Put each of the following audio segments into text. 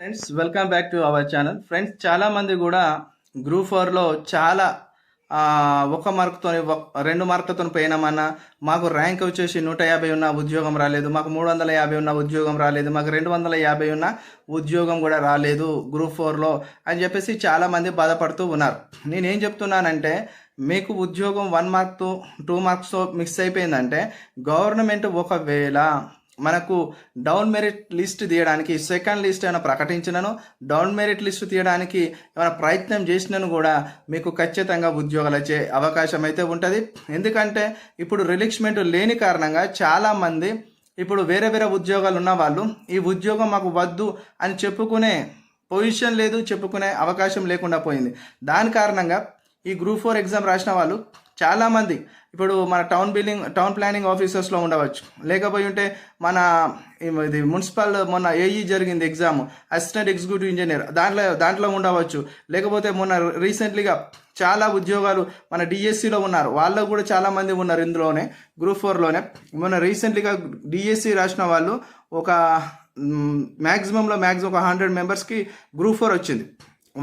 Friends welcome back to our channel friends చాలామంది కూడా group ఫోర్లో చాలా ఒక మార్కుతో రెండు మార్కులతో పోయినామన్నా మాకు ర్యాంక్ వచ్చేసి నూట యాభై ఉన్న ఉద్యోగం రాలేదు మాకు మూడు వందల యాభై ఉన్న ఉద్యోగం రాలేదు మాకు రెండు వందల యాభై ఉన్న ఉద్యోగం కూడా రాలేదు గ్రూప్ ఫోర్లో అని చెప్పేసి చాలామంది బాధపడుతూ ఉన్నారు. నేనేం చెప్తున్నానంటే మీకు ఉద్యోగం వన్ మార్క్తో టూ మార్క్స్తో మిక్స్ అయిపోయిందంటే గవర్నమెంట్ ఒకవేళ మనకు డౌన్ మెరిట్ లిస్ట్ తీయడానికి సెకండ్ లిస్ట్ ఏమైనా ప్రకటించినను డౌన్ మెరిట్ లిస్ట్ తీయడానికి ఏమైనా ప్రయత్నం చేసినను కూడా మీకు ఖచ్చితంగా ఉద్యోగాలు వచ్చే అవకాశం అయితే ఉంటుంది. ఎందుకంటే ఇప్పుడు రిలిక్స్మెంట్ లేని కారణంగా చాలామంది ఇప్పుడు వేరే వేరే ఉద్యోగాలు ఉన్న వాళ్ళు ఈ ఉద్యోగం మాకు వద్దు అని చెప్పుకునే పొజిషన్ లేదు చెప్పుకునే అవకాశం లేకుండా పోయింది. దాని కారణంగా ఈ గ్రూప్ ఫోర్ ఎగ్జామ్ రాసిన వాళ్ళు చాలామంది ఇప్పుడు మన టౌన్ బిల్డింగ్ టౌన్ ప్లానింగ్ ఆఫీసర్స్లో ఉండవచ్చు. లేకపోయి ఉంటే మన ఇది మున్సిపల్ మొన్న ఏఈ జరిగింది ఎగ్జామ్ అసిస్టెంట్ ఎగ్జిక్యూటివ్ ఇంజనీర్ దాంట్లో దాంట్లో ఉండవచ్చు. లేకపోతే మొన్న రీసెంట్లీగా చాలా ఉద్యోగాలు మన డిఎస్సిలో ఉన్నారు. వాళ్ళు కూడా చాలామంది ఉన్నారు ఇందులోనే గ్రూప్ ఫోర్లోనే మొన్న రీసెంట్లీగా డిఎస్సి రాసిన వాళ్ళు ఒక మ్యాక్సిమంలో మ్యాక్సిమం ఒక హండ్రెడ్ మెంబర్స్కి గ్రూప్ ఫోర్ వచ్చింది.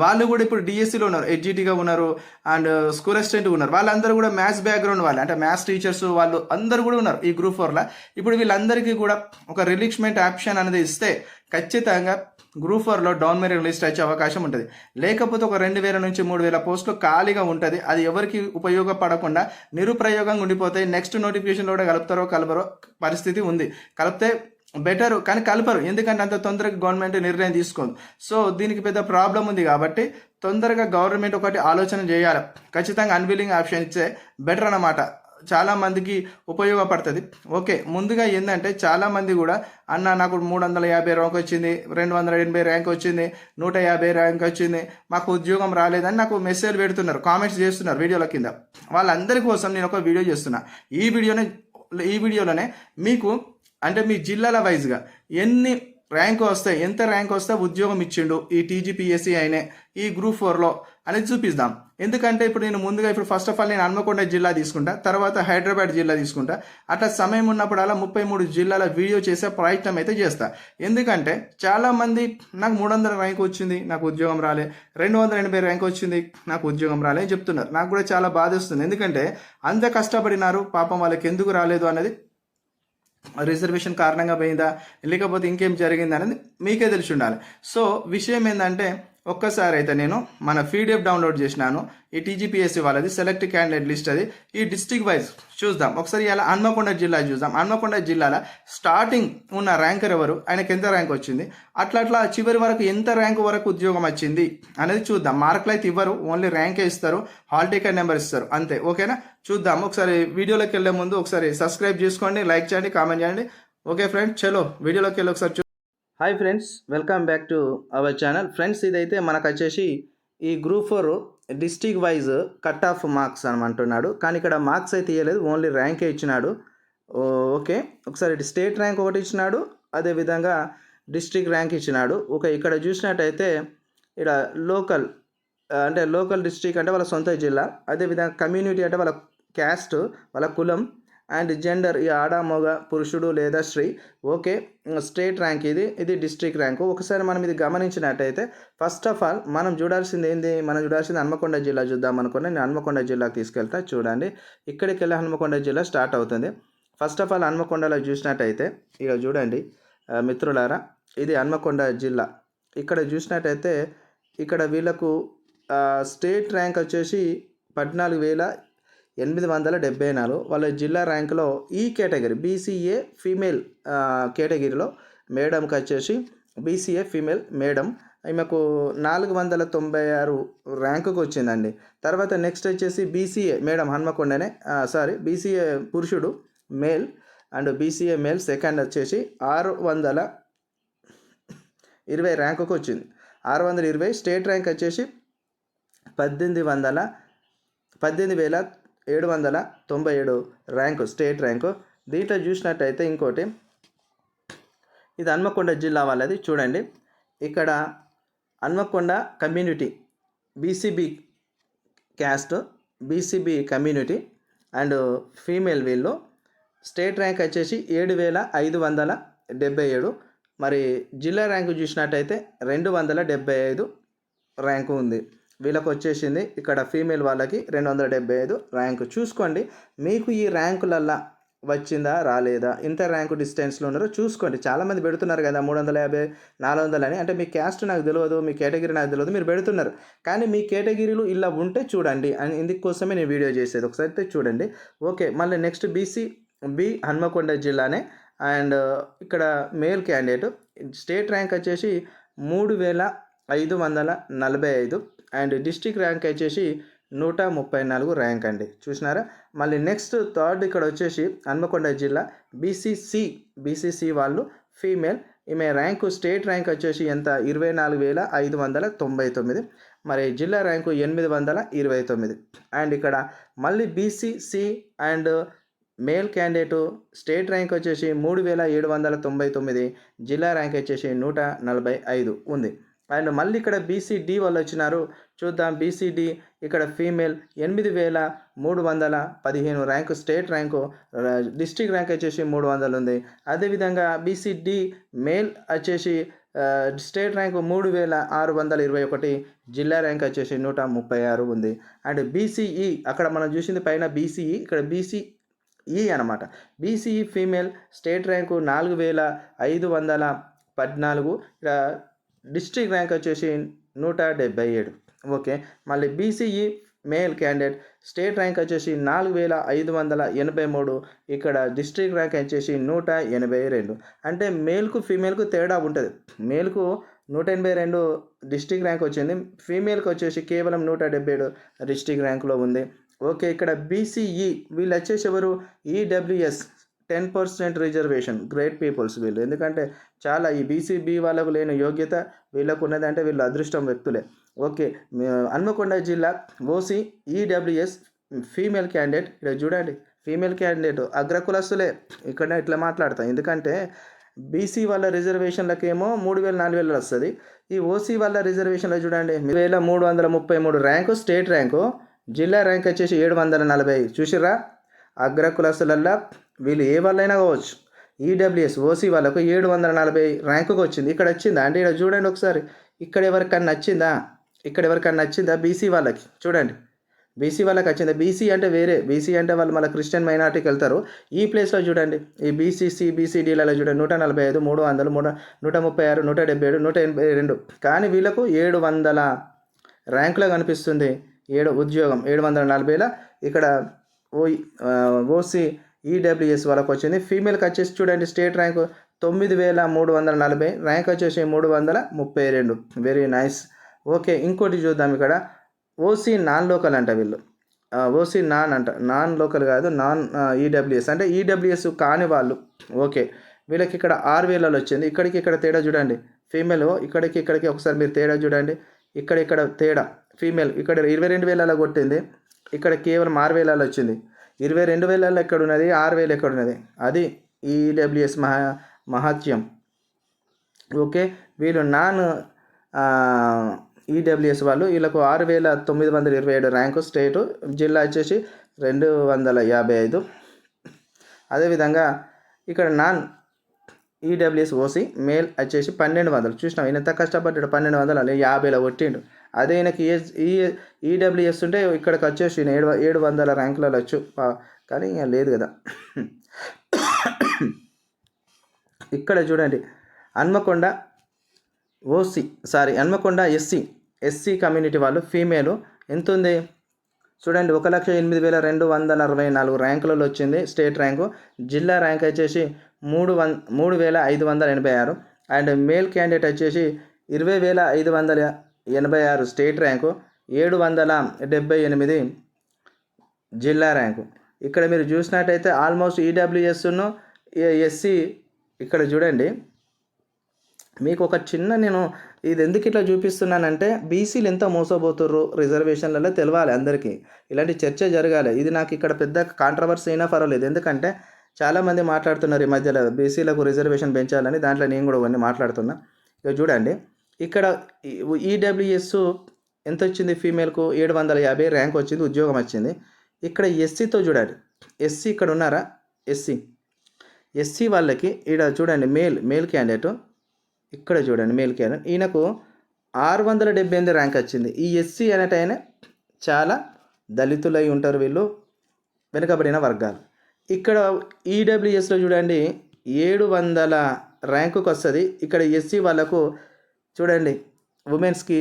వాళ్ళు కూడా ఇప్పుడు డిఎస్సిలో ఉన్నారు హెచ్జిటిగా ఉన్నారు అండ్ స్కూల్ అసిస్టెంట్ ఉన్నారు. వాళ్ళందరూ కూడా మ్యాథ్స్ బ్యాక్గ్రౌండ్ వాళ్ళు. అంటే మ్యాథ్స్ టీచర్స్ వాళ్ళు అందరూ కూడా ఉన్నారు ఈ గ్రూప్ ఫోర్లో ఇప్పుడు వీళ్ళందరికీ కూడా ఒక రిలీక్స్మెంట్ ఆప్షన్ అనేది ఇస్తే ఖచ్చితంగా గ్రూప్ ఫోర్లో డౌన్ మెరిట్ లిస్ట్ వచ్చే అవకాశం ఉంటుంది. లేకపోతే ఒక రెండు వేల నుంచి మూడు వేల పోస్టులు ఖాళీగా ఉంటుంది. అది ఎవరికి ఉపయోగపడకుండా నిరుప్రయోగంగా ఉండిపోతాయి నెక్స్ట్ నోటిఫికేషన్లో కూడా కలుపుతారో కలపరో పరిస్థితి ఉంది. కలిపితే బెటర్ కానీ కలపరు. ఎందుకంటే అంత తొందరగా గవర్నమెంట్ నిర్ణయం తీసుకోదు. సో దీనికి పెద్ద ప్రాబ్లం ఉంది కాబట్టి తొందరగా గవర్నమెంట్ ఒకటి ఆలోచన చేయాలి. ఖచ్చితంగా అన్విలింగ్ ఆప్షన్ ఇచ్చే బెటర్ అన్నమాట. చాలామందికి ఉపయోగపడుతుంది. ఓకే ముందుగా ఏంటంటే చాలామంది కూడా అన్న నాకు మూడు వందల యాభై ర్యాంక్ వచ్చింది రెండు వందల ఎనభై ర్యాంక్ వచ్చింది నూట యాభై ర్యాంక్ వచ్చింది మాకు ఉద్యోగం రాలేదని నాకు మెసేజ్ పెడుతున్నారు కామెంట్స్ చేస్తున్నారు వీడియోల కింద. వాళ్ళందరి కోసం నేను ఒక వీడియో చేస్తున్నా. ఈ వీడియోనే ఈ వీడియోలోనే మీకు అంటే మీ జిల్లాల వైజ్గా ఎన్ని ర్యాంక్ వస్తాయి ఎంత ర్యాంక్ వస్తే ఉద్యోగం ఇచ్చిండు ఈ టీజీపీఎస్సీ అయినే ఈ గ్రూప్ ఫోర్లో అనేది చూపిస్తాం ఎందుకంటే ఇప్పుడు నేను ముందుగా ఇప్పుడు ఫస్ట్ ఆఫ్ ఆల్ నేను హన్మకొండ జిల్లా తీసుకుంటా తర్వాత హైదరాబాద్ జిల్లా తీసుకుంటా. అట్లా సమయం ఉన్నప్పుడు అలా ముప్పై మూడు జిల్లాల వీడియో చేసే ప్రయత్నం అయితే చేస్తా. ఎందుకంటే చాలామంది నాకు మూడు వందల ర్యాంక్ వచ్చింది నాకు ఉద్యోగం రాలే. రెండు వందల ఎనభై ర్యాంక్ వచ్చింది నాకు ఉద్యోగం రాలే అని చెప్తున్నారు. నాకు కూడా చాలా బాధేస్తుంది. ఎందుకంటే అంత కష్టపడినారు పాపం వాళ్ళకి ఎందుకు రాలేదు అనేది రిజర్వేషన్ కారణంగా పోయిందా? లేకపోతే ఇంకేం జరిగింది అనేది మీకే తెలిసి ఉండాలి. సో విషయం ఏంటంటే ఒక్కసారి అయితే నేను మన పీడిఎఫ్ డౌన్లోడ్ చేసినాను. ఈ టీజీపీఎస్సీ వాళ్ళది సెలెక్ట్ క్యాండిడేట్ లిస్ట్ అది. ఈ డిస్టిక్ వైజ్ చూద్దాం. ఒకసారి ఇలా హన్మకొండ జిల్లా చూద్దాం. హన్మకొండ జిల్లాలో స్టార్టింగ్ ఉన్న ర్యాంకర్ ఎవరు? ఆయనకి ఎంత ర్యాంక్ వచ్చింది? అట్లా అట్లా చివరి వరకు ఎంత ర్యాంక్ వరకు ఉద్యోగం వచ్చింది అనేది చూద్దాం. మార్కులు అయితే ఇవ్వరు. ఓన్లీ ర్యాంకే ఇస్తారు. హాల్ టికెట్ నెంబర్ ఇస్తారు. అంతే. ఓకేనా చూద్దాం. ఒకసారి వీడియోలోకి వెళ్ళే ముందు ఒకసారి సబ్స్క్రైబ్ చేసుకోండి లైక్ చేయండి కామెంట్ చేయండి. ఓకే ఫ్రెండ్స్ చలో. వీడియోలోకి వెళ్ళి ఒకసారి చూ hi friends welcome back to our channel friends ఇదైతే మనకు వచ్చేసి ఈ group four district wise cut off marks అని అంటున్నాడు. కానీ ఇక్కడ మార్క్స్ అయితే ఇవ్వలేదు ఓన్లీ ర్యాంకే ఇచ్చినాడు. ఓ- ఓకే ఒకసారి ఇటు స్టేట్ ర్యాంక్ ఒకటి ఇచ్చినాడు అదేవిధంగా డిస్ట్రిక్ట్ ర్యాంక్ ఇచ్చినాడు. ఓకే ఇక్కడ చూసినట్టయితే ఇక్కడ లోకల్ అంటే లోకల్ డిస్ట్రిక్ట్ అంటే వాళ్ళ సొంత జిల్లా అదేవిధంగా కమ్యూనిటీ అంటే వాళ్ళ క్యాస్ట్ వాళ్ళ కులం అండ్ జెండర్ ఈ ఆడ మగ పురుషుడు లేదా స్త్రీ. ఓకే స్టేట్ ర్యాంక్ ఇది ఇది డిస్ట్రిక్ట్ ర్యాంకు. ఒకసారి మనం ఇది గమనించినట్టయితే ఫస్ట్ ఆఫ్ ఆల్ మనం చూడాల్సింది ఏంది? మనం చూడాల్సింది హన్మకొండ జిల్లా చూద్దాం అనుకుని నేను హన్మకొండ జిల్లాకు తీసుకెళ్తా చూడండి. ఇక్కడికి వెళ్ళి హన్మకొండ జిల్లా స్టార్ట్ అవుతుంది. ఫస్ట్ ఆఫ్ ఆల్ హన్మకొండలో చూసినట్టయితే ఇక చూడండి మిత్రులారా ఇది హన్మకొండ జిల్లా. ఇక్కడ చూసినట్టయితే ఇక్కడ వీళ్ళకు స్టేట్ ర్యాంక్ వచ్చేసి పద్నాలుగు వేల ఎనిమిది వందల డెబ్బై నాలుగు వాళ్ళ జిల్లా ర్యాంకులో ఈ కేటగిరీ బీసీఏ ఫీమేల్ కేటగిరీలో మేడంకి వచ్చేసి బీసీఏ ఫీమేల్ మేడం. ఈమెకు నాలుగు వందల తొంభై ఆరు ర్యాంకుకు వచ్చిందండి. తర్వాత నెక్స్ట్ వచ్చేసి బీసీఏ మేడం హన్మకొండనే సారీ బీసీఏ పురుషుడు male and BCA male second వచ్చేసి ఆరు వందల ఇరవై ర్యాంకుకు వచ్చింది. ఆరు వందల ఇరవై స్టేట్ ర్యాంక్ వచ్చేసి పద్దెనిమిది వందల పద్దెనిమిది వేల ఏడు వందల తొంభై ఏడు ర్యాంకు స్టేట్ ర్యాంకు. దీంట్లో చూసినట్టయితే ఇంకోటి ఇది హన్మకొండ జిల్లా వాళ్ళది చూడండి. ఇక్కడ Hanamkonda community BCB caste BCB community and female వీళ్ళు. స్టేట్ ర్యాంక్ వచ్చేసి ఏడు వేల ఐదు వందల డెబ్బై ఏడు. మరి జిల్లా ర్యాంకు చూసినట్టయితే రెండు వందల డెబ్బై ఐదు ర్యాంకు ఉంది. వీళ్ళకి వచ్చేసింది ఇక్కడ ఫీమేల్ వాళ్ళకి రెండు వందల డెబ్బై ఐదు ర్యాంక్. చూసుకోండి మీకు ఈ ర్యాంకులల్లా వచ్చిందా రాలేదా? ఇంత ర్యాంకు డిస్టెన్స్లో ఉన్నారో చూసుకోండి. చాలామంది పెడుతున్నారు కదా మూడు వందల యాభై నాలుగు వందలు అని అంటే మీ క్యాస్ట్ నాకు తెలియదు మీ కేటగిరీ నాకు తెలియదు మీరు పెడుతున్నారు. కానీ మీ కేటగిరీలు ఇలా ఉంటే చూడండి అని ఇందుకోసమే నేను వీడియో చేసేది. ఒకసారి అయితే చూడండి. ఓకే మళ్ళీ నెక్స్ట్ బీసీ బి హన్మకొండ జిల్లానే. అండ్ ఇక్కడ మేల్ క్యాండిడేట్. స్టేట్ ర్యాంక్ వచ్చేసి మూడు వేల ఐదు వందల నలభై ఐదు. అండ్ డిస్టిక్ ర్యాంక్ వచ్చేసి నూట ముప్పై నాలుగు ర్యాంక్ అండి. చూసినారా? మళ్ళీ నెక్స్ట్ థర్డ్ ఇక్కడ వచ్చేసి హన్మకొండ జిల్లా బీసీసీ బీసీసీ వాళ్ళు ఫీమేల్. ఈమె ర్యాంకు స్టేట్ ర్యాంక్ వచ్చేసి ఎంత? ఇరవై నాలుగు వేల ఐదు వందల తొంభై తొమ్మిది. మరి జిల్లా ర్యాంకు ఎనిమిది వందల ఇరవై తొమ్మిది. అండ్ ఇక్కడ మళ్ళీ BCC and male candidate state rank వచ్చేసి మూడు వేల ఏడు వందల తొంభై తొమ్మిది. జిల్లా ర్యాంక్ వచ్చేసి నూట నలభై ఐదు ఉంది. అండ్ మళ్ళీ ఇక్కడ బీసీడీ వాళ్ళు వచ్చినారు. చూద్దాం బీసీడీ ఇక్కడ ఫీమేల్ ఎనిమిది వేల మూడు వందల పదిహేను rank state rank district rank వచ్చేసి మూడు వందలు ఉంది. అదేవిధంగా బీసీడీ మేల్ వచ్చేసి స్టేట్ ర్యాంకు మూడు వేల ఆరు వందల ఇరవై ఒకటి జిల్లా ర్యాంక్ వచ్చేసి నూట ముప్పై ఆరు ఉంది. అండ్ బీసీఈ అక్కడ మనం చూసింది పైన బీసీఈ ఇక్కడ బీసీ ఈ అనమాట బీసీఈ ఫీమేల్ స్టేట్ ర్యాంకు నాలుగు వేల ఐదు వందల పద్నాలుగు ఇక్కడ డిస్ట్రిక్ట్ ర్యాంక్ వచ్చేసి నూట డెబ్బై ఏడు. ఓకే మళ్ళీ BCE male candidate state rank వచ్చేసి నాలుగు వేల ఐదు వందల ఎనభై మూడు. ఇక్కడ డిస్ట్రిక్ట్ ర్యాంక్ వచ్చేసి నూట ఎనభై రెండు. అంటే మేల్కు ఫీమేల్కు తేడా ఉంటుంది. మేల్కు నూట ఎనభై రెండు డిస్ట్రిక్ట్ ర్యాంక్ వచ్చింది. ఫీమేల్కి వచ్చేసి కేవలం నూట డెబ్బై ఏడు డిస్ట్రిక్ట్ ర్యాంకులో ఉంది. ఓకే ఇక్కడ బీసీఈ వీళ్ళు వచ్చేసి ఎవరు? EWS. Ten percent reservation great peoples వీళ్ళు ఎందుకంటే చాలా ఈ బీసీబీ వాళ్ళకు లేని యోగ్యత వీళ్ళకు ఉన్నది అంటే వీళ్ళు అదృష్టం వ్యక్తులే. ఓకే హన్మకొండ జిల్లా ఓసీ ఈడబ్ల్యూఎస్ ఫీమేల్ క్యాండిడేట్ ఇక్కడ చూడండి ఫీమేల్ క్యాండిడేట్ అగ్రకులస్తులే. ఇక్కడ ఇట్లా మాట్లాడతాం. ఎందుకంటే బీసీ వాళ్ళ రిజర్వేషన్లకేమో మూడు వేల నాలుగు వేలు వస్తుంది. ఈ ఓసీ వాళ్ళ రిజర్వేషన్లో చూడండి వేల మూడు వందల ముప్పై మూడు ర్యాంకు స్టేట్ ర్యాంకు జిల్లా ర్యాంక్ వచ్చేసి ఏడు వందల నలభై చూసిరా అగ్రకులస్తులల్లా వీళ్ళు ఏ వాళ్ళైనా కావచ్చు. ఈడబ్ల్యూఎస్ ఓసీ వాళ్ళకు ఏడు వందల నలభై ర్యాంకుకి వచ్చింది. ఇక్కడ వచ్చిందా? అంటే ఇక్కడ చూడండి ఒకసారి. ఇక్కడ ఎవరికన్నా నచ్చిందా? ఇక్కడ ఎవరికన్నా నచ్చిందా? బీసీ వాళ్ళకి. చూడండి. బీసీ వాళ్ళకి వచ్చింది బీసీ అంటే వేరే. బీసీ అంటే వాళ్ళు మళ్ళీ క్రిస్టియన్ మైనార్టీకి వెళ్తారు. ఈ ప్లేస్లో చూడండి. ఈ బీసీసీ బీసీడీలలో చూడండి. నూట నలభై ఐదు మూడు వందలు మూడు నూట ముప్పై ఆరు నూట డెబ్బై ఏడు నూట ఎనభై రెండు. కానీ వీళ్ళకు ఏడు వందల ర్యాంకులో కనిపిస్తుంది. ఏడు ఉద్యోగం. ఏడు వందల నలభైలో ఇక్కడ ఓ ఓసీ ఈడబ్ల్యూఎస్ వాళ్ళకి వచ్చింది ఫీమేల్కి వచ్చేసి చూడండి స్టేట్ ర్యాంకు తొమ్మిది వేల మూడు వందల నలభై ర్యాంక్ వచ్చేసి మూడు వందల ముప్పై రెండు. వెరీ నైస్ ఓకే ఇంకోటి చూద్దాం ఇక్కడ. ఓసీ నాన్ లోకల్ అంట వీళ్ళు. ఓసీ నాన్ అంట. నాన్ లోకల్ కాదు నాన్ ఈడబ్ల్యూఎస్ అంటే ఈడబ్ల్యూఎస్ కాని వాళ్ళు. ఓకే వీళ్ళకి ఇక్కడ ఆరు వేలలో వచ్చింది. ఇక్కడికి ఇక్కడ తేడా చూడండి. ఫీమేల్ ఇక్కడికి ఇక్కడికి ఒకసారి మీరు తేడా చూడండి. ఇక్కడ ఇక్కడ తేడా. ఫీమేల్ ఇక్కడ ఇరవై రెండు వేలలో కొట్టింది. ఇక్కడ కేవలం ఆరు వేలలో వచ్చింది. ఇరవై రెండు వేలలో ఎక్కడ ఉన్నది ఆరు వేలు ఎక్కడ ఉన్నది అది ఈడబ్ల్యూఎస్ మహా మహత్యం ఓకే వీళ్ళు నాన్ ఈడబ్ల్యూఎస్ వాళ్ళు వీళ్ళకు ఆరు వేల తొమ్మిది వందల ఇరవై ఏడు ర్యాంకు స్టేటు జిల్లా వచ్చేసి రెండు వందల యాభై ఐదు. అదేవిధంగా ఇక్కడ నాన్ ఈడబ్ల్యూఎస్ ఓసీ మేల్ వచ్చేసి పన్నెండు వందలు. చూసినాం ఈయన ఎంత కష్టపడ్డాడు. పన్నెండు వందలు అలా యాభైలో కొట్టిండు. అదే ఈయనకి ఈఎస్ ఈ ఈడబ్ల్యూఎస్ ఉంటే ఇక్కడికి వచ్చేసి ఏడు ఏడు వందల ర్యాంకులలో వచ్చు పా- కానీ ఇంకా లేదు కదా. ఇక్కడ చూడండి. Hanamkonda OC sorry Hanamkonda SC. SC community వాళ్ళు ఫీమేలు. ఎంత ఉంది చూడండి ఒక లక్ష ఎనిమిది వేల రెండు వందల అరవై నాలుగు ర్యాంకులలో వచ్చింది స్టేట్ ర్యాంకు. జిల్లా ర్యాంక్ వచ్చేసి మూడు వన్ మూడు వేల ఐదు వందల ఎనభై ఆరు. అండ్ మేల్ క్యాండిడేట్ వచ్చేసి ఇరవై వేల ఐదు వందల ఎనభై ఆరు స్టేట్ ర్యాంకు ఏడు వందల డెబ్బై ఎనిమిది జిల్లా ర్యాంకు. ఇక్కడ మీరు చూసినట్టయితే ఆల్మోస్ట్ ఈడబ్ల్యూఎస్ను ఎస్సీ ఇక్కడ చూడండి. మీకు ఒక చిన్న నేను ఇది ఎందుకు ఇట్లా చూపిస్తున్నానంటే బీసీలు ఎంత మోసపోతుర్రు రిజర్వేషన్లలో తెలవాలి అందరికీ. ఇలాంటి చర్చ జరగాలి. ఇది నాకు ఇక్కడ పెద్ద కాంట్రవర్సీ అయినా పర్వాలేదు. ఎందుకంటే చాలామంది మాట్లాడుతున్నారు ఈ మధ్యలో బీసీలకు రిజర్వేషన్ పెంచాలని. దాంట్లో నేను కూడా కొన్ని మాట్లాడుతున్నా. ఇక చూడండి. ఇక్కడ ఈడబ్ల్యూఎస్ ఎంత వచ్చింది ఫీమేల్కు ఏడు వందల యాభై. ర్యాంక్ వచ్చింది ఉద్యోగం వచ్చింది. ఇక్కడ ఎస్సీతో చూడండి. ఎస్సీ ఇక్కడ ఉన్నారా? ఎస్సీ ఎస్సీ వాళ్ళకి ఇక్కడ చూడండి మేల్ మేల్ క్యాండిడేట్ ఇక్కడ చూడండి మేల్ క్యాండిడేట్ ఈయనకు ఆరు వందల డెబ్బై ఎనిమిది ర్యాంక్ వచ్చింది. ఈ ఎస్సీ అనేటైన చాలా దళితులై ఉంటారు వీళ్ళు వెనుకబడిన వర్గాలు. ఇక్కడ ఈడబ్ల్యూఎస్లో చూడండి ఏడు వందల ర్యాంకుకి వస్తుంది. ఇక్కడ ఎస్సీ వాళ్ళకు చూడండి ఉమెన్స్కి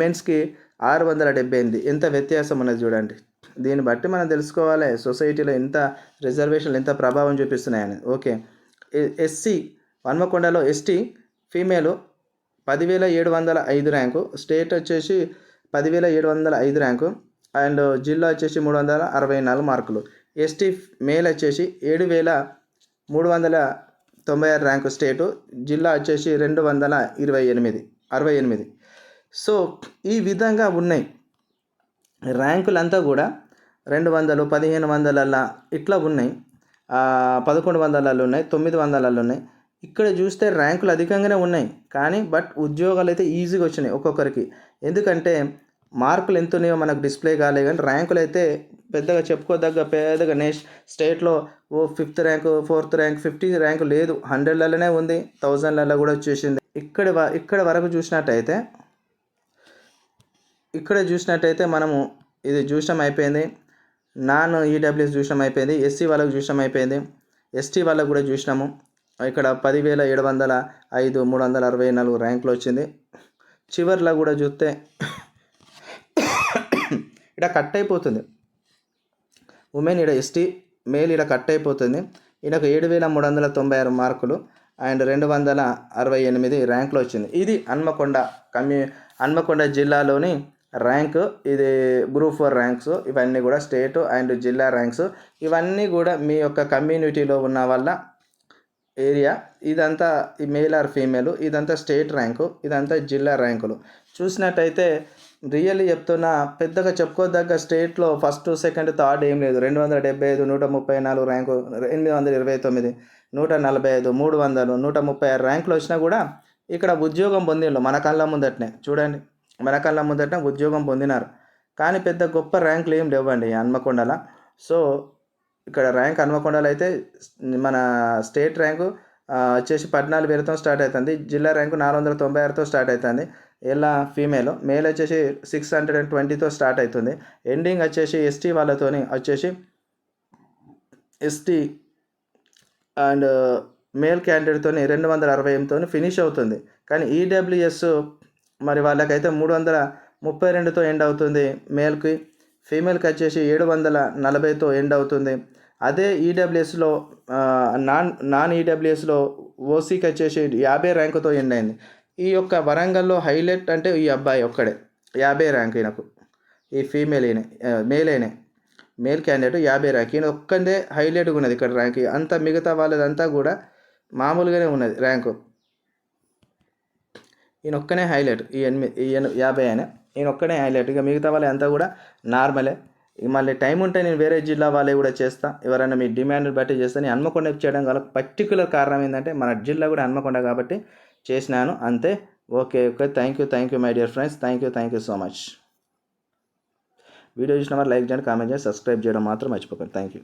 మెన్స్కి ఆరు వందల డెబ్బై ఎనిమిది. ఎంత వ్యత్యాసం ఉన్నది చూడండి. దీన్ని బట్టి మనం తెలుసుకోవాలి సొసైటీలో ఎంత రిజర్వేషన్లు ఎంత ప్రభావం చూపిస్తున్నాయని. ఓకే. ఎస్సీ హన్మకొండలో ఎస్టీ ఫీమేలు పదివేల ఏడు వందల ఐదు ర్యాంకు స్టేట్ వచ్చేసి పదివేల ఏడు వందల ఐదు ర్యాంకు అండ్ జిల్లా వచ్చేసి మూడు వందల అరవై నాలుగు మార్కులు. ఎస్టీ మేల్ వచ్చేసి ఏడు వేల మూడు వందల తొంభై ఆరు ర్యాంకు స్టేటు జిల్లా వచ్చేసి రెండు వందల ఇరవై ఎనిమిది అరవై ఎనిమిది. సో ఈ విధంగా ఉన్నాయి. ర్యాంకులంతా కూడా రెండు వందలు పదిహేను వందలల్లా ఇట్లా ఉన్నాయి. పదకొండు వందలలో ఉన్నాయి తొమ్మిది వందలలో ఉన్నాయి. ఇక్కడ చూస్తే ర్యాంకులు అధికంగానే ఉన్నాయి. కానీ బట్ ఉద్యోగాలు అయితే ఈజీగా వచ్చినాయి ఒక్కొక్కరికి. ఎందుకంటే మార్కులు ఎంత ఉన్నాయో మనకు డిస్ప్లే కాలే కానీ ర్యాంకులు అయితే పెద్దగా చెప్పుకోదగ్గ పెద్దగా నేష్ స్టేట్లో ఓ fifth rank fourth rank fifty rank లేదు. హండ్రెడ్లలోనే ఉంది. థౌజండ్లలో కూడా వచ్చేసింది. ఇక్కడ ఇక్కడ వరకు చూసినట్టయితే ఇక్కడ చూసినట్టయితే మనము ఇది చూసడం అయిపోయింది. నాన్ ఈడబ్ల్యూఎస్ చూసడం అయిపోయింది. ఎస్సీ వాళ్ళకు చూసడం అయిపోయింది. ఎస్టీ వాళ్ళకు కూడా చూసినాము. ఇక్కడ పదివేల ఏడు వందల ఐదు మూడు వందల అరవై నాలుగు ర్యాంకులు వచ్చింది. చివర్లో కూడా చూస్తే ఇక్కడ కట్ అయిపోతుంది. ఉమెన్ ఇక్కడ ఎస్టీ మేల్ ఇక్కడ కట్ అయిపోతుంది. ఈయనకు ఏడు వేల మూడు వందల తొంభై ఆరు మార్కులు అండ్ రెండు వందల అరవై ఎనిమిది ర్యాంకులు వచ్చింది. ఇది హన్మకొండ కమ్యూ హన్మకొండ జిల్లాలోని ర్యాంక్. ఇది గ్రూప్ ఫోర్ ర్యాంక్స్. ఇవన్నీ కూడా స్టేట్ అండ్ జిల్లా ర్యాంక్స్. ఇవన్నీ కూడా మీ యొక్క కమ్యూనిటీలో ఉన్న వల్ల ఏరియా. ఇదంతా ఈ మేల్ ఆర్ ఫీమేల్. ఇదంతా స్టేట్ ర్యాంకు. ఇదంతా జిల్లా ర్యాంకులు. చూసినట్టయితే రియల్లీ చెప్తున్నా పెద్దగా చెప్పుకోదగ్గ స్టేట్లో ఫస్ట్ సెకండ్ థర్డ్ ఏం లేదు. రెండు వందల డెబ్బై ఐదు నూట ముప్పై నాలుగు ర్యాంకు ఎనిమిది వందల ఇరవై తొమ్మిది నూట నలభై ఐదు మూడు వందలు నూట ముప్పై ఆరు ర్యాంకులు వచ్చినా కూడా ఇక్కడ ఉద్యోగం పొందిండు మన కళ్ళ ముందటనే. చూడండి. మన కళ్ళ ముందట ఉద్యోగం పొందినారు. కానీ పెద్ద గొప్ప ర్యాంకులు ఏం లేవండి ఈ హన్మకొండల. సో ఇక్కడ ర్యాంక్ హనుమకొండలో అయితే మన స్టేట్ ర్యాంకు వచ్చేసి పద్నాలుగు వేలతో స్టార్ట్ అవుతుంది జిల్లా ర్యాంకు నాలుగు వందల తొంభై ఆరుతో స్టార్ట్ అవుతుంది ఇలా ఫీమేల్ మేల్ వచ్చేసి సిక్స్ హండ్రెడ్ అండ్ ట్వంటీతో స్టార్ట్ అవుతుంది ఎండింగ్ వచ్చేసి ఎస్టీ వాళ్ళతోని వచ్చేసి ఎస్టీ అండ్ మేల్ క్యాండిడేట్తో రెండు వందల అరవై ఎనిమిదితో ఫినిష్ అవుతుంది. కానీ ఈడబ్ల్యూఎస్ మరి వాళ్ళకైతే మూడు వందల ముప్పై రెండుతో ఎండ్ అవుతుంది మేల్కి. ఫీమేల్కి వచ్చేసి ఏడు వందల నలభైతో ఎండ్ అవుతుంది. అదే ఈడబ్ల్యూఎస్లో నాన్ నాన్ ఈడబ్ల్యూఎస్లో ఓసీకి వచ్చేసి యాభై ర్యాంకుతో ఎండ్ అయింది. ఈ యొక్క వరంగల్లో హైలైట్ అంటే ఈ అబ్బాయి ఒక్కడే. యాభై ర్యాంక్ ఈయనకు. ఈ ఫీమేల్ ఈయన మేల్ అయినే మేల్ క్యాండిడేట్ యాభై ర్యాంక్. ఈయన ఒక్కదే హైలైట్గా ఉన్నది ఇక్కడ ర్యాంక్. అంత మిగతా వాళ్ళదంతా కూడా మామూలుగానే ఉన్నది ర్యాంకు. ఈయన ఒక్కనే హైలైట్. ఈ ఎనిమిది ఈ యాభై ఆయన. నేను ఒక్కనే హైలైట్ ఇక మిగతా వాళ్ళు అంతా కూడా నార్మలే ఇక మళ్ళీ టైం ఉంటే నేను వేరే జిల్లా వాళ్ళే కూడా చేస్తా. ఎవరైనా మీ డిమాండ్ బట్టి చేస్తే. నేను హన్మకొండ చేయడం గల పర్టికులర్ కారణం ఏంటంటే మన జిల్లా కూడా హన్మకొండ కాబట్టి చేసినాను. అంతే. Okay okay. Thank you thank you my dear friends thank you thank you so much video చూసిన వారు లైక్ చేయండి కామెంట్ చేయండి సబ్స్క్రైబ్ చేయడం మాత్రం మర్చిపోకండి. Thank you